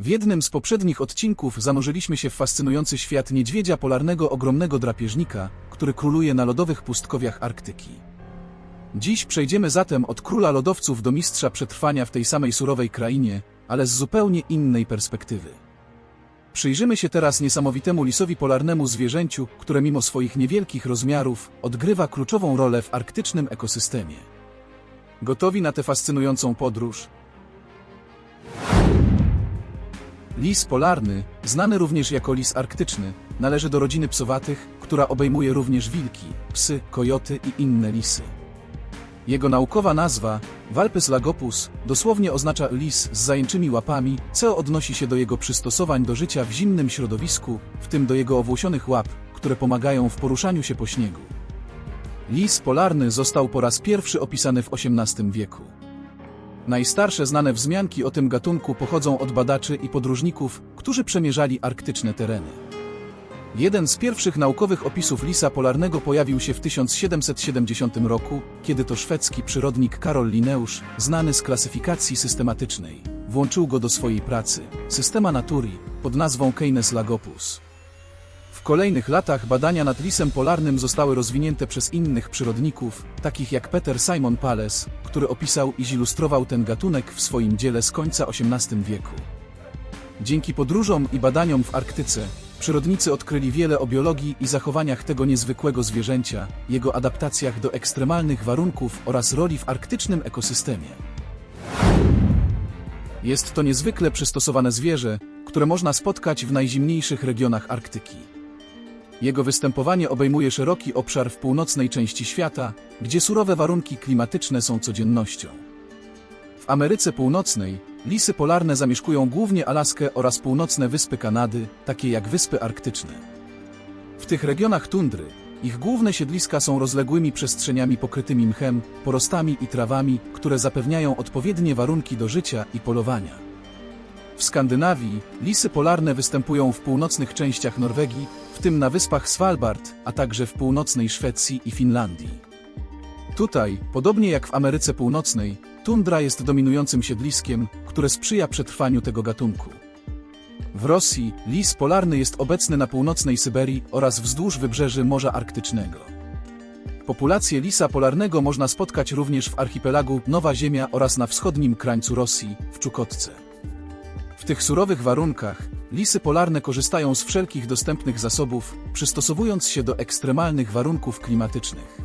W jednym z poprzednich odcinków zanurzyliśmy się w fascynujący świat niedźwiedzia polarnego ogromnego drapieżnika, który króluje na lodowych pustkowiach Arktyki. Dziś przejdziemy zatem od króla lodowców do mistrza przetrwania w tej samej surowej krainie, ale z zupełnie innej perspektywy. Przyjrzymy się teraz niesamowitemu lisowi polarnemu zwierzęciu, które mimo swoich niewielkich rozmiarów odgrywa kluczową rolę w arktycznym ekosystemie. Gotowi na tę fascynującą podróż? Lis polarny, znany również jako lis arktyczny, należy do rodziny psowatych, która obejmuje również wilki, psy, kojoty i inne lisy. Jego naukowa nazwa, Valpes lagopus, dosłownie oznacza lis z zajęczymi łapami, co odnosi się do jego przystosowań do życia w zimnym środowisku, w tym do jego owłosionych łap, które pomagają w poruszaniu się po śniegu. Lis polarny został po raz pierwszy opisany w XVIII wieku. Najstarsze znane wzmianki o tym gatunku pochodzą od badaczy i podróżników, którzy przemierzali arktyczne tereny. Jeden z pierwszych naukowych opisów lisa polarnego pojawił się w 1770 roku, kiedy to szwedzki przyrodnik Karol Lineusz, znany z klasyfikacji systematycznej, włączył go do swojej pracy, Systema Naturi, pod nazwą Canis lagopus. W kolejnych latach badania nad lisem polarnym zostały rozwinięte przez innych przyrodników, takich jak Peter Simon Palles, który opisał i zilustrował ten gatunek w swoim dziele z końca XVIII wieku. Dzięki podróżom i badaniom w Arktyce, przyrodnicy odkryli wiele o biologii i zachowaniach tego niezwykłego zwierzęcia, jego adaptacjach do ekstremalnych warunków oraz roli w arktycznym ekosystemie. Jest to niezwykle przystosowane zwierzę, które można spotkać w najzimniejszych regionach Arktyki. Jego występowanie obejmuje szeroki obszar w północnej części świata, gdzie surowe warunki klimatyczne są codziennością. W Ameryce Północnej lisy polarne zamieszkują głównie Alaskę oraz północne wyspy Kanady, takie jak Wyspy Arktyczne. W tych regionach tundry ich główne siedliska są rozległymi przestrzeniami pokrytymi mchem, porostami i trawami, które zapewniają odpowiednie warunki do życia i polowania. W Skandynawii lisy polarne występują w północnych częściach Norwegii, w tym na wyspach Svalbard, a także w północnej Szwecji i Finlandii. Tutaj, podobnie jak w Ameryce Północnej, tundra jest dominującym siedliskiem, które sprzyja przetrwaniu tego gatunku. W Rosji lis polarny jest obecny na północnej Syberii oraz wzdłuż wybrzeży Morza Arktycznego. Populację lisa polarnego można spotkać również w archipelagu Nowa Ziemia oraz na wschodnim krańcu Rosji, w Czukotce. Tych surowych warunkach lisy polarne korzystają z wszelkich dostępnych zasobów, przystosowując się do ekstremalnych warunków klimatycznych.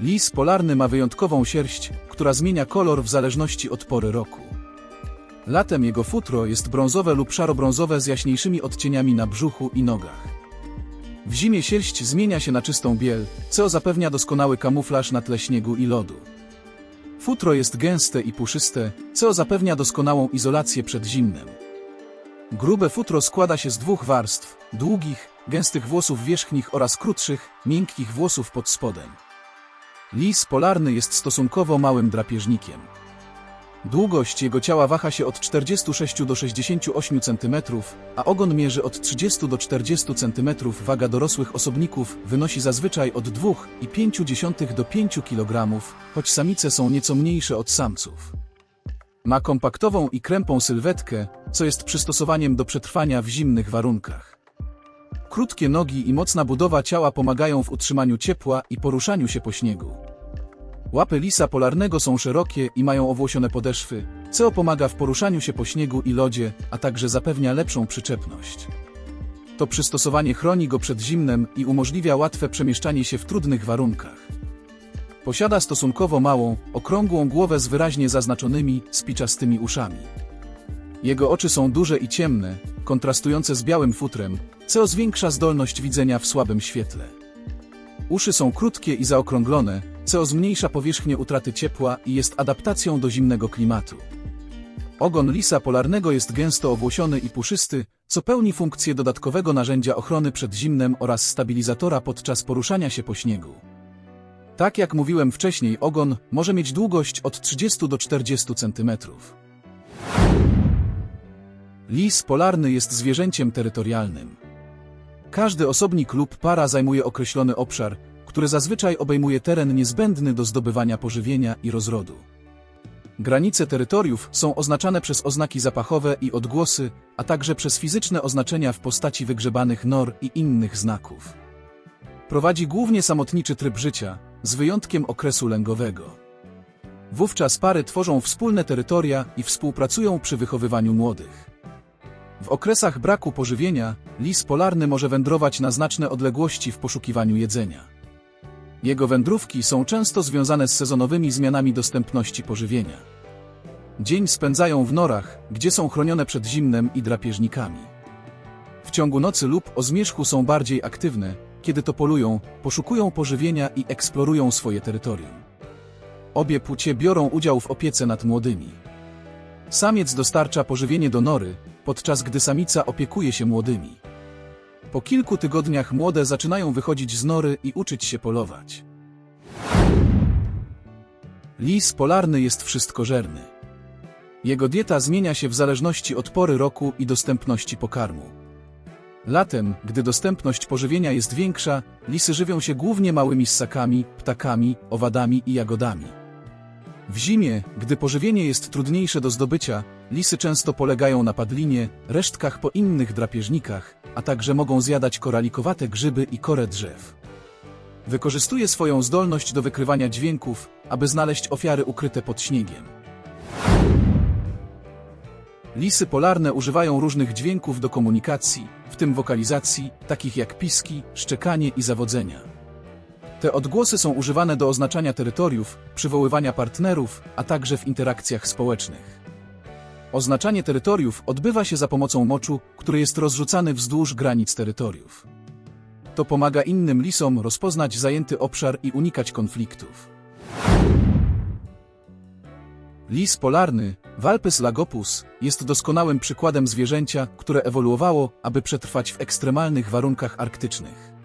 Lis polarny ma wyjątkową sierść, która zmienia kolor w zależności od pory roku. Latem jego futro jest brązowe lub szaro-brązowe z jaśniejszymi odcieniami na brzuchu i nogach. W zimie sierść zmienia się na czystą biel, co zapewnia doskonały kamuflaż na tle śniegu i lodu. Futro jest gęste i puszyste, co zapewnia doskonałą izolację przed zimnem. Grube futro składa się z dwóch warstw, długich, gęstych włosów wierzchnich oraz krótszych, miękkich włosów pod spodem. Lis polarny jest stosunkowo małym drapieżnikiem. Długość jego ciała waha się od 46 do 68 cm, a ogon mierzy od 30 do 40 cm. Waga dorosłych osobników wynosi zazwyczaj od 2,5 do 5 kg, choć samice są nieco mniejsze od samców. Ma kompaktową i krępą sylwetkę, co jest przystosowaniem do przetrwania w zimnych warunkach. Krótkie nogi i mocna budowa ciała pomagają w utrzymaniu ciepła i poruszaniu się po śniegu. Łapy lisa polarnego są szerokie i mają owłosione podeszwy, co pomaga w poruszaniu się po śniegu i lodzie, a także zapewnia lepszą przyczepność. To przystosowanie chroni go przed zimnem i umożliwia łatwe przemieszczanie się w trudnych warunkach. Posiada stosunkowo małą, okrągłą głowę z wyraźnie zaznaczonymi, spiczastymi uszami. Jego oczy są duże i ciemne, kontrastujące z białym futrem, co zwiększa zdolność widzenia w słabym świetle. Uszy są krótkie i zaokrąglone, co zmniejsza powierzchnię utraty ciepła i jest adaptacją do zimnego klimatu. Ogon lisa polarnego jest gęsto owłosiony i puszysty, co pełni funkcję dodatkowego narzędzia ochrony przed zimnem oraz stabilizatora podczas poruszania się po śniegu. Tak jak mówiłem wcześniej, ogon może mieć długość od 30 do 40 cm. Lis polarny jest zwierzęciem terytorialnym. Każdy osobnik lub para zajmuje określony obszar, który zazwyczaj obejmuje teren niezbędny do zdobywania pożywienia i rozrodu. Granice terytoriów są oznaczane przez oznaki zapachowe i odgłosy, a także przez fizyczne oznaczenia w postaci wygrzebanych nor i innych znaków. Prowadzi głównie samotniczy tryb życia, z wyjątkiem okresu lęgowego. Wówczas pary tworzą wspólne terytoria i współpracują przy wychowywaniu młodych. W okresach braku pożywienia, lis polarny może wędrować na znaczne odległości w poszukiwaniu jedzenia. Jego wędrówki są często związane z sezonowymi zmianami dostępności pożywienia. Dzień spędzają w norach, gdzie są chronione przed zimnem i drapieżnikami. W ciągu nocy lub o zmierzchu są bardziej aktywne, kiedy to polują, poszukują pożywienia i eksplorują swoje terytorium. Obie płcie biorą udział w opiece nad młodymi. Samiec dostarcza pożywienie do nory, podczas gdy samica opiekuje się młodymi. Po kilku tygodniach młode zaczynają wychodzić z nory i uczyć się polować. Lis polarny jest wszystkożerny. Jego dieta zmienia się w zależności od pory roku i dostępności pokarmu. Latem, gdy dostępność pożywienia jest większa, lisy żywią się głównie małymi ssakami, ptakami, owadami i jagodami. W zimie, gdy pożywienie jest trudniejsze do zdobycia, lisy często polegają na padlinie, resztkach po innych drapieżnikach, a także mogą zjadać koralikowate grzyby i korę drzew. Wykorzystuje swoją zdolność do wykrywania dźwięków, aby znaleźć ofiary ukryte pod śniegiem. Lisy polarne używają różnych dźwięków do komunikacji, w tym wokalizacji, takich jak piski, szczekanie i zawodzenia. Te odgłosy są używane do oznaczania terytoriów, przywoływania partnerów, a także w interakcjach społecznych. Oznaczanie terytoriów odbywa się za pomocą moczu, który jest rozrzucany wzdłuż granic terytoriów. To pomaga innym lisom rozpoznać zajęty obszar i unikać konfliktów. Lis polarny, Valpes lagopus, jest doskonałym przykładem zwierzęcia, które ewoluowało, aby przetrwać w ekstremalnych warunkach arktycznych.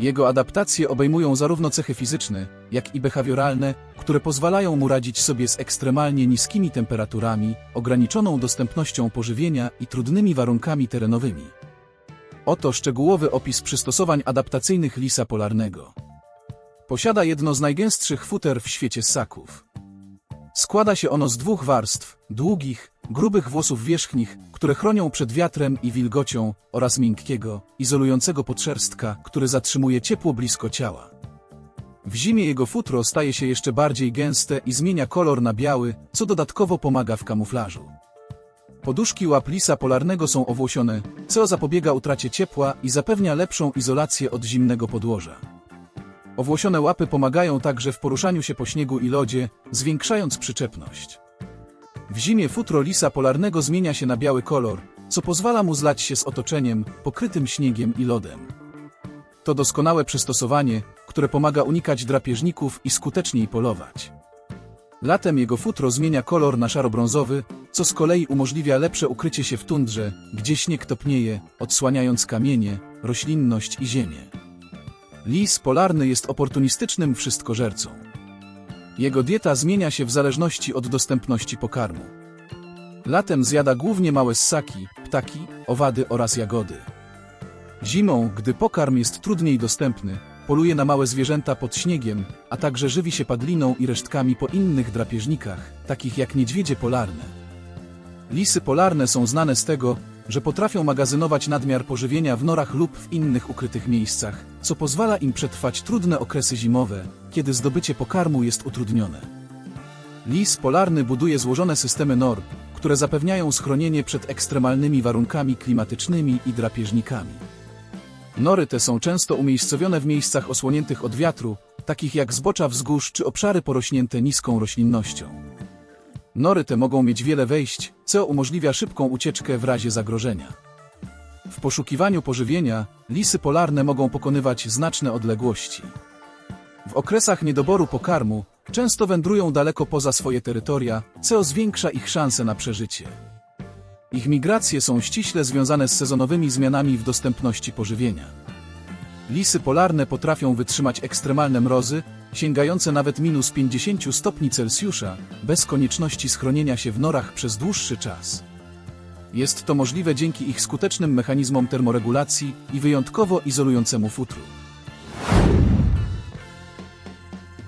Jego adaptacje obejmują zarówno cechy fizyczne, jak i behawioralne, które pozwalają mu radzić sobie z ekstremalnie niskimi temperaturami, ograniczoną dostępnością pożywienia i trudnymi warunkami terenowymi. Oto szczegółowy opis przystosowań adaptacyjnych lisa polarnego. Posiada jedno z najgęstszych futer w świecie ssaków. Składa się ono z dwóch warstw, długich, grubych włosów wierzchnich, które chronią przed wiatrem i wilgocią, oraz miękkiego, izolującego podszerstka, który zatrzymuje ciepło blisko ciała. W zimie jego futro staje się jeszcze bardziej gęste i zmienia kolor na biały, co dodatkowo pomaga w kamuflażu. Poduszki łap lisa polarnego są owłosione, co zapobiega utracie ciepła i zapewnia lepszą izolację od zimnego podłoża. Owłosione łapy pomagają także w poruszaniu się po śniegu i lodzie, zwiększając przyczepność. W zimie futro lisa polarnego zmienia się na biały kolor, co pozwala mu zlać się z otoczeniem, pokrytym śniegiem i lodem. To doskonałe przystosowanie, które pomaga unikać drapieżników i skuteczniej polować. Latem jego futro zmienia kolor na szaro-brązowy, co z kolei umożliwia lepsze ukrycie się w tundrze, gdzie śnieg topnieje, odsłaniając kamienie, roślinność i ziemię. Lis polarny jest oportunistycznym wszystkożercą. Jego dieta zmienia się w zależności od dostępności pokarmu. Latem zjada głównie małe ssaki, ptaki, owady oraz jagody. Zimą, gdy pokarm jest trudniej dostępny, poluje na małe zwierzęta pod śniegiem, a także żywi się padliną i resztkami po innych drapieżnikach, takich jak niedźwiedzie polarne. Lisy polarne są znane z tego, że potrafią magazynować nadmiar pożywienia w norach lub w innych ukrytych miejscach, co pozwala im przetrwać trudne okresy zimowe, kiedy zdobycie pokarmu jest utrudnione. Lis polarny buduje złożone systemy nor, które zapewniają schronienie przed ekstremalnymi warunkami klimatycznymi i drapieżnikami. Nory te są często umiejscowione w miejscach osłoniętych od wiatru, takich jak zbocza wzgórz czy obszary porośnięte niską roślinnością. Nory te mogą mieć wiele wejść, co umożliwia szybką ucieczkę w razie zagrożenia. W poszukiwaniu pożywienia lisy polarne mogą pokonywać znaczne odległości. W okresach niedoboru pokarmu często wędrują daleko poza swoje terytoria, co zwiększa ich szanse na przeżycie. Ich migracje są ściśle związane z sezonowymi zmianami w dostępności pożywienia. Lisy polarne potrafią wytrzymać ekstremalne mrozy, sięgające nawet minus 50 stopni Celsjusza, bez konieczności schronienia się w norach przez dłuższy czas. Jest to możliwe dzięki ich skutecznym mechanizmom termoregulacji i wyjątkowo izolującemu futru.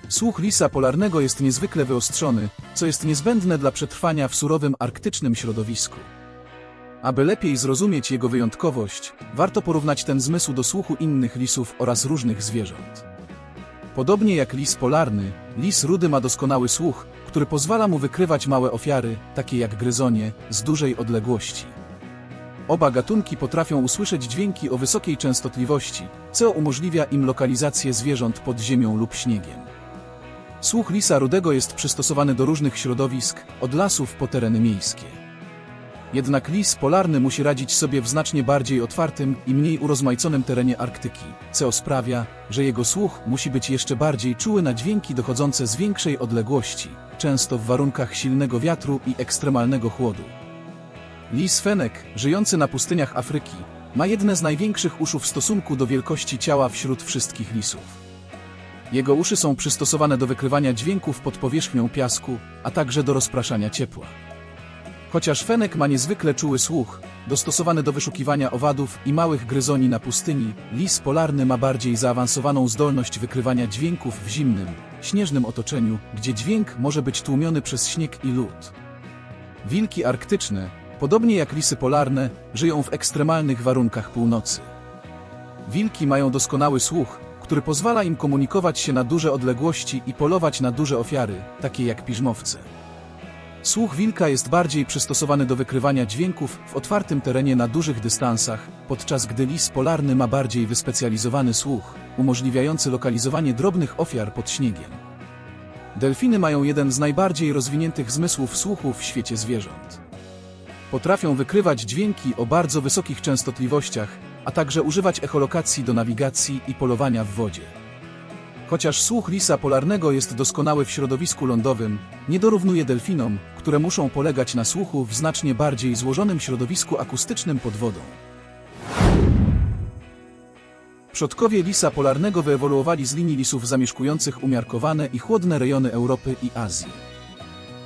Słuch lisa polarnego jest niezwykle wyostrzony, co jest niezbędne dla przetrwania w surowym arktycznym środowisku. Aby lepiej zrozumieć jego wyjątkowość, warto porównać ten zmysł do słuchu innych lisów oraz różnych zwierząt. Podobnie jak lis polarny, lis rudy ma doskonały słuch, który pozwala mu wykrywać małe ofiary, takie jak gryzonie, z dużej odległości. Oba gatunki potrafią usłyszeć dźwięki o wysokiej częstotliwości, co umożliwia im lokalizację zwierząt pod ziemią lub śniegiem. Słuch lisa rudego jest przystosowany do różnych środowisk, od lasów po tereny miejskie. Jednak lis polarny musi radzić sobie w znacznie bardziej otwartym i mniej urozmaiconym terenie Arktyki, co sprawia, że jego słuch musi być jeszcze bardziej czuły na dźwięki dochodzące z większej odległości, często w warunkach silnego wiatru i ekstremalnego chłodu. Lis fenek, żyjący na pustyniach Afryki, ma jedne z największych uszu w stosunku do wielkości ciała wśród wszystkich lisów. Jego uszy są przystosowane do wykrywania dźwięków pod powierzchnią piasku, a także do rozpraszania ciepła. Chociaż fenek ma niezwykle czuły słuch, dostosowany do wyszukiwania owadów i małych gryzoni na pustyni, lis polarny ma bardziej zaawansowaną zdolność wykrywania dźwięków w zimnym, śnieżnym otoczeniu, gdzie dźwięk może być tłumiony przez śnieg i lód. Wilki arktyczne, podobnie jak lisy polarne, żyją w ekstremalnych warunkach północy. Wilki mają doskonały słuch, który pozwala im komunikować się na duże odległości i polować na duże ofiary, takie jak piżmowce. Słuch wilka jest bardziej przystosowany do wykrywania dźwięków w otwartym terenie na dużych dystansach, podczas gdy lis polarny ma bardziej wyspecjalizowany słuch, umożliwiający lokalizowanie drobnych ofiar pod śniegiem. Delfiny mają jeden z najbardziej rozwiniętych zmysłów słuchu w świecie zwierząt. Potrafią wykrywać dźwięki o bardzo wysokich częstotliwościach, a także używać echolokacji do nawigacji i polowania w wodzie. Chociaż słuch lisa polarnego jest doskonały w środowisku lądowym, nie dorównuje delfinom, które muszą polegać na słuchu w znacznie bardziej złożonym środowisku akustycznym pod wodą. Przodkowie lisa polarnego wyewoluowali z linii lisów zamieszkujących umiarkowane i chłodne rejony Europy i Azji.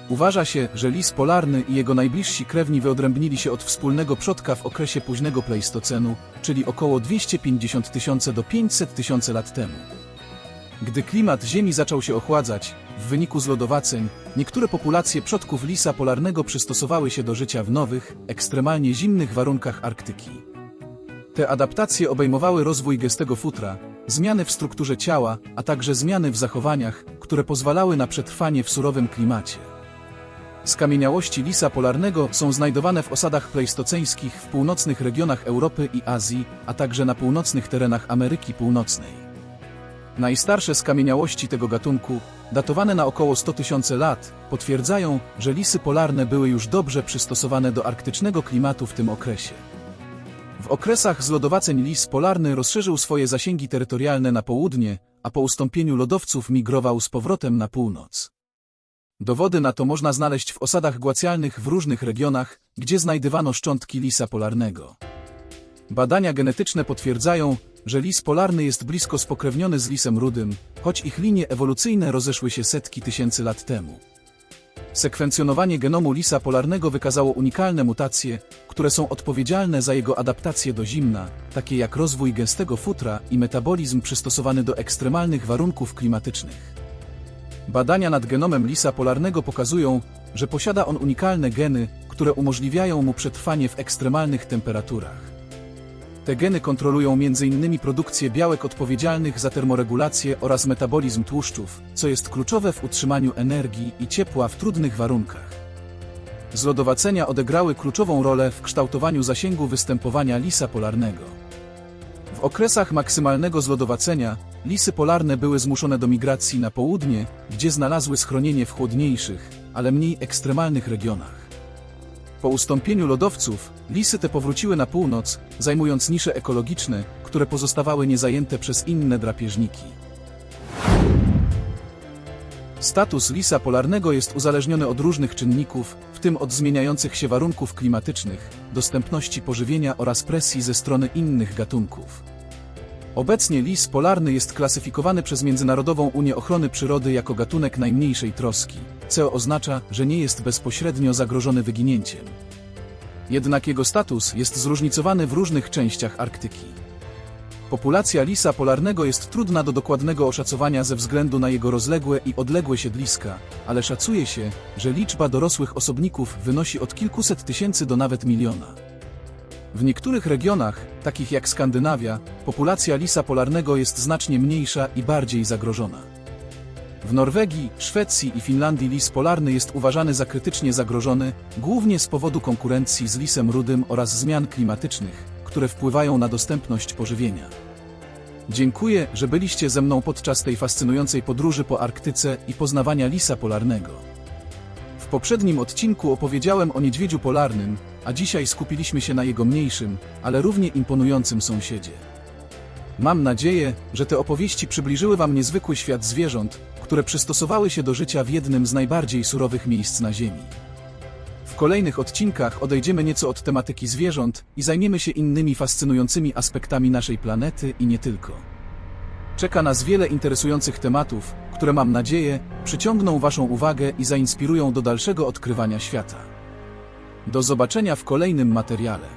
Uważa się, że lis polarny i jego najbliżsi krewni wyodrębnili się od wspólnego przodka w okresie późnego pleistocenu, czyli około 250 tysięcy do 500 tysięcy lat temu. Gdy klimat Ziemi zaczął się ochładzać, w wyniku zlodowaceń, niektóre populacje przodków lisa polarnego przystosowały się do życia w nowych, ekstremalnie zimnych warunkach Arktyki. Te adaptacje obejmowały rozwój gęstego futra, zmiany w strukturze ciała, a także zmiany w zachowaniach, które pozwalały na przetrwanie w surowym klimacie. Skamieniałości lisa polarnego są znajdowane w osadach pleistoceńskich w północnych regionach Europy i Azji, a także na północnych terenach Ameryki Północnej. Najstarsze skamieniałości tego gatunku, datowane na około 100 tysięcy lat, potwierdzają, że lisy polarne były już dobrze przystosowane do arktycznego klimatu w tym okresie. W okresach zlodowaceń lis polarny rozszerzył swoje zasięgi terytorialne na południe, a po ustąpieniu lodowców migrował z powrotem na północ. Dowody na to można znaleźć w osadach głacjalnych w różnych regionach, gdzie znajdywano szczątki lisa polarnego. Badania genetyczne potwierdzają, że lis polarny jest blisko spokrewniony z lisem rudym, choć ich linie ewolucyjne rozeszły się setki tysięcy lat temu. Sekwencjonowanie genomu lisa polarnego wykazało unikalne mutacje, które są odpowiedzialne za jego adaptację do zimna, takie jak rozwój gęstego futra i metabolizm przystosowany do ekstremalnych warunków klimatycznych. Badania nad genomem lisa polarnego pokazują, że posiada on unikalne geny, które umożliwiają mu przetrwanie w ekstremalnych temperaturach. Te geny kontrolują m.in. produkcję białek odpowiedzialnych za termoregulację oraz metabolizm tłuszczów, co jest kluczowe w utrzymaniu energii i ciepła w trudnych warunkach. Zlodowacenia odegrały kluczową rolę w kształtowaniu zasięgu występowania lisa polarnego. W okresach maksymalnego zlodowacenia lisy polarne były zmuszone do migracji na południe, gdzie znalazły schronienie w chłodniejszych, ale mniej ekstremalnych regionach. Po ustąpieniu lodowców, lisy te powróciły na północ, zajmując nisze ekologiczne, które pozostawały niezajęte przez inne drapieżniki. Status lisa polarnego jest uzależniony od różnych czynników, w tym od zmieniających się warunków klimatycznych, dostępności pożywienia oraz presji ze strony innych gatunków. Obecnie lis polarny jest klasyfikowany przez Międzynarodową Unię Ochrony Przyrody jako gatunek najmniejszej troski, co oznacza, że nie jest bezpośrednio zagrożony wyginięciem. Jednak jego status jest zróżnicowany w różnych częściach Arktyki. Populacja lisa polarnego jest trudna do dokładnego oszacowania ze względu na jego rozległe i odległe siedliska, ale szacuje się, że liczba dorosłych osobników wynosi od kilkuset tysięcy do nawet miliona. W niektórych regionach, takich jak Skandynawia, populacja lisa polarnego jest znacznie mniejsza i bardziej zagrożona. W Norwegii, Szwecji i Finlandii lis polarny jest uważany za krytycznie zagrożony, głównie z powodu konkurencji z lisem rudym oraz zmian klimatycznych, które wpływają na dostępność pożywienia. Dziękuję, że byliście ze mną podczas tej fascynującej podróży po Arktyce i poznawania lisa polarnego. W poprzednim odcinku opowiedziałem o niedźwiedziu polarnym, a dzisiaj skupiliśmy się na jego mniejszym, ale równie imponującym sąsiedzie. Mam nadzieję, że te opowieści przybliżyły Wam niezwykły świat zwierząt, które przystosowały się do życia w jednym z najbardziej surowych miejsc na Ziemi. W kolejnych odcinkach odejdziemy nieco od tematyki zwierząt i zajmiemy się innymi fascynującymi aspektami naszej planety i nie tylko. Czeka nas wiele interesujących tematów, które mam nadzieję przyciągną Waszą uwagę i zainspirują do dalszego odkrywania świata. Do zobaczenia w kolejnym materiale.